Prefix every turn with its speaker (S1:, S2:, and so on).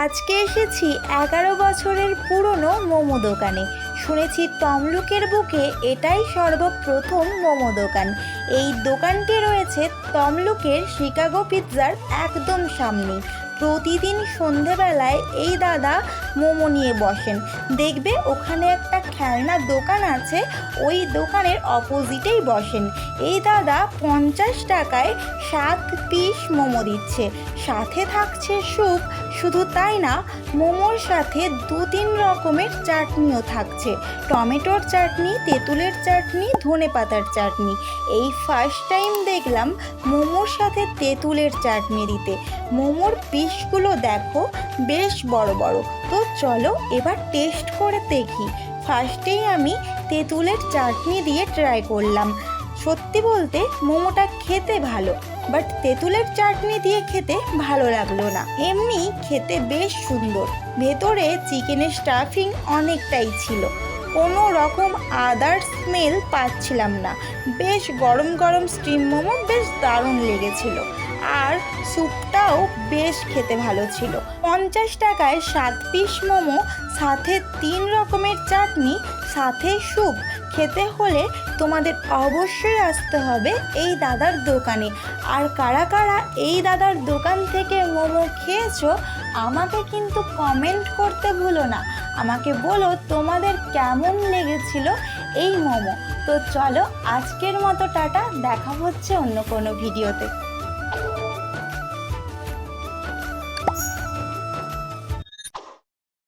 S1: আজকে এসেছি এগারো বছরের পুরনো মোমো দোকানে। শুনেছি তমলুকের বুকে এটাই সর্বপ্রথম মোমো দোকান। এই দোকানটি রয়েছে তমলুকের শিকাগো পিৎজার একদম সামনে প্রতিদিন সন্ধেবেলায় এই দাদা মোমো নিয়ে বসেন। দেখবে ওখানে একটা খেলনা দোকান আছে, ওই দোকানের অপোজিটেই বসেন। এই দাদা পঞ্চাশ টাকায় সাত পিস মোমো দিচ্ছে। সাথে থাকছে স্যুপ শুধু তাই না, মোমোর সাথে দু তিন রকমের চাটনিও থাকছে। টমেটোর চাটনি, তেঁতুলের চাটনি, ধনে পাতার চাটনি। এই ফার্স্ট টাইম দেখলাম মোমোর সাথে তেঁতুলের চাটনি দিতে। মোমোর পিসগুলো দেখো, বেশ বড় বড়। তো চলো এবার টেস্ট করে দেখি। ফার্স্টেই আমি তেঁতুলের চাটনি দিয়ে ট্রাই করলাম। সত্যি বলতে মোমোটা খেতে ভালো বাট তেঁতুলের চাটনি দিয়ে খেতে ভালো লাগল না। এমনি খেতে বেশ সুন্দর। ভেতরে চিকেনের স্টাফিং অনেকটাই ছিল। কোনো রকম আদার স্মেল পাচ্ছিলাম না। বেশ গরম গরম স্টিম মোমো বেশ দারুণ লেগেছিল। আর স্যুপটাও বেশ খেতে ভালো ছিল। পঞ্চাশ টাকায় সাত পিস মোমো, সাথে তিন রকমের চাটনি, সাথে স্যুপ। খেতে হলে তোমাদের অবশ্যই আসতে হবে এই দাদার দোকানে। আর কারা কারা এই দাদার দোকান থেকে মোমো খেয়েছো, আমাকে কিন্তু কমেন্ট করতে ভুলো না। আমাকে বলো তোমাদের কেমন লেগেছিল এই মোমো। তো চলো আজকের মতো টাটা, দেখা হচ্ছে অন্য কোনো ভিডিওতে।